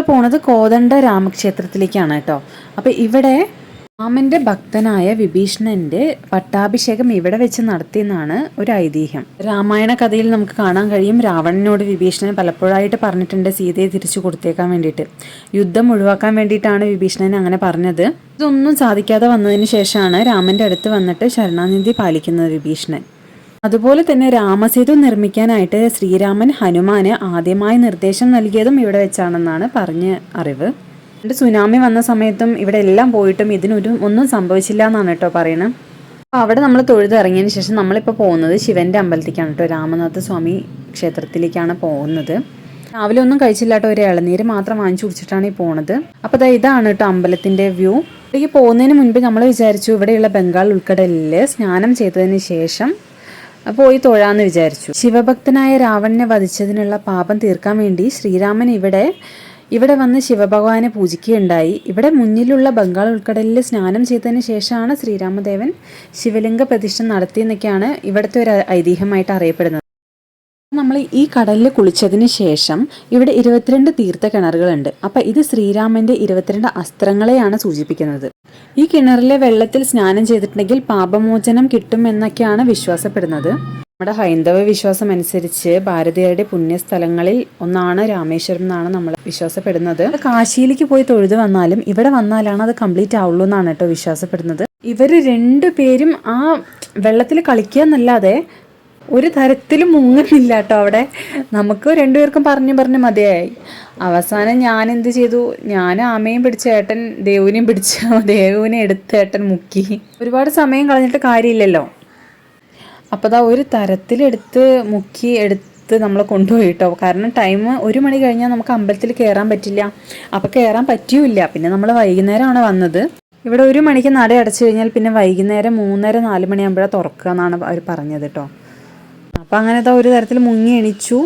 പോണത് കോതണ്ട രാമക്ഷേത്രത്തിലേക്കാണ് കേട്ടോ. അപ്പോൾ ഇവിടെ രാമന്റെ ഭക്തനായ വിഭീഷണന്റെ പട്ടാഭിഷേകം ഇവിടെ വെച്ച് നടത്തിയെന്നാണ് ഒരു ഐതിഹ്യം. രാമായണ കഥയിൽ നമുക്ക് കാണാൻ കഴിയും. രാവണനോട് വിഭീഷണൻ പലപ്പോഴായിട്ട് പറഞ്ഞിട്ടുണ്ട് സീതയെ തിരിച്ചു കൊടുത്തേക്കാൻ വേണ്ടിയിട്ട്. യുദ്ധം ഒഴിവാക്കാൻ വേണ്ടിയിട്ടാണ് വിഭീഷണൻ അങ്ങനെ പറഞ്ഞത്. ഇതൊന്നും സാധിക്കാതെ വന്നതിന് ശേഷമാണ് രാമന്റെ അടുത്ത് വന്നിട്ട് ശരണാനിധി പാലിക്കുന്നത് വിഭീഷണൻ. അതുപോലെ തന്നെ രാമസേതു നിർമ്മിക്കാനായിട്ട് ശ്രീരാമൻ ഹനുമാന് ആദ്യമായി നിർദ്ദേശം നൽകിയതും ഇവിടെ വെച്ചാണെന്നാണ് പറഞ്ഞ് അറിവ്. സുനാമി വന്ന സമയത്തും ഇവിടെ എല്ലാം പോയിട്ടും ഇതിനൊരു ഒന്നും സംഭവിച്ചില്ല എന്നാണ് കേട്ടോ പറയുന്നത് അപ്പോൾ അവിടെ നമ്മൾ തൊഴുതു ഇറങ്ങിയതിന് ശേഷം നമ്മളിപ്പോൾ പോകുന്നത് ശിവന്റെ അമ്പലത്തിലേക്കാണ് കേട്ടോ. രാമനാഥ സ്വാമി ക്ഷേത്രത്തിലേക്കാണ് പോകുന്നത്. രാവിലെ ഒന്നും കഴിച്ചില്ല കേട്ടോ. ഒരു ഇളനീര് മാത്രം വാങ്ങിച്ചു കുടിച്ചിട്ടാണ് ഈ പോണത്. അപ്പോൾ ഇതാണ് കേട്ടോ അമ്പലത്തിന്റെ വ്യൂ. ഇവിടേക്ക് പോകുന്നതിന് മുൻപ് നമ്മൾ വിചാരിച്ചു ഇവിടെയുള്ള ബംഗാൾ ഉൾക്കടലിൽ സ്നാനം ചെയ്തതിന് ശേഷം പോയി തൊഴാന്ന് വിചാരിച്ചു. ശിവഭക്തനായ രാവണനെ വധിച്ചതിനുള്ള പാപം തീർക്കാൻ വേണ്ടി ശ്രീരാമൻ ഇവിടെ ഇവിടെ വന്ന് ശിവഭഗവാനെ പൂജിക്കുകയുണ്ടായി. ഇവിടെ മുന്നിലുള്ള ബംഗാൾ ഉൾക്കടലിൽ സ്നാനം ചെയ്തതിന് ശേഷമാണ് ശ്രീരാമദേവൻ ശിവലിംഗ പ്രതിഷ്ഠ നടത്തിയെന്നൊക്കെയാണ് ഇവിടുത്തെ ഒരു ഐതിഹ്യമായിട്ട് അറിയപ്പെടുന്നത്. നമ്മൾ ഈ കടലിൽ കുളിച്ചതിന് ശേഷം ഇവിടെ ഇരുപത്തിരണ്ട് തീർത്ഥ കിണറുകളുണ്ട് അപ്പൊ ഇത് ശ്രീരാമന്റെ ഇരുപത്തിരണ്ട് അസ്ത്രങ്ങളെയാണ് സൂചിപ്പിക്കുന്നത്. ഈ കിണറിലെ വെള്ളത്തിൽ സ്നാനം ചെയ്തിട്ടുണ്ടെങ്കിൽ പാപമോചനം കിട്ടും എന്നൊക്കെയാണ് വിശ്വാസപ്പെടുന്നത്. നമ്മുടെ ഹൈന്ദവ വിശ്വാസം അനുസരിച്ച് ഭാരതീയരുടെ പുണ്യസ്ഥലങ്ങളിൽ ഒന്നാണ് രാമേശ്വരം എന്നാണ് നമ്മൾ വിശ്വാസപ്പെടുന്നത്. കാശിയിലേക്ക് പോയി തൊഴുതു വന്നാലും ഇവിടെ വന്നാലാണ് അത് കംപ്ലീറ്റ് ആവുള്ളൂ എന്നാണ് കേട്ടോ വിശ്വാസപ്പെടുന്നത്. ഇവർ രണ്ടുപേരും ആ വെള്ളത്തിൽ കളിക്കുക എന്നല്ലാതെ ഒരു തരത്തിലും മുങ്ങുന്നില്ല കേട്ടോ അവിടെ. നമുക്ക് രണ്ടുപേർക്കും പറഞ്ഞു പറഞ്ഞു മതിയായി. അവസാനം ഞാൻ എന്ത് ചെയ്തു? ഞാൻ ആമയും പിടിച്ച ഏട്ടൻ ദേവുവിനെയും പിടിച്ച ദേവുവിനെ എടുത്ത് ഏട്ടൻ മുക്കി. ഒരുപാട് സമയം കളഞ്ഞിട്ട് കാര്യമില്ലല്ലോ. അപ്പോൾ ദാ ഒരു തരത്തിലെടുത്ത് മുക്കി എടുത്ത് നമ്മൾ കൊണ്ടുപോയി കേട്ടോ. കാരണം ടൈം ഒരു മണി കഴിഞ്ഞാൽ നമുക്ക് അമ്പലത്തിൽ കയറാൻ പറ്റില്ല. അപ്പോൾ കയറാൻ പറ്റിയുമില്ല പിന്നെ നമ്മൾ വൈകുന്നേരമാണ് വന്നത്. ഇവിടെ ഒരു മണിക്ക് നട അടച്ചു കഴിഞ്ഞാൽ പിന്നെ വൈകുന്നേരം മൂന്നര നാല് മണിയാകുമ്പോഴാണ് തുറക്കുക എന്നാണ് അവർ പറഞ്ഞത് കേട്ടോ. അപ്പം അങ്ങനെ ഒരു തരത്തിൽ മുങ്ങി എണിച്ചു.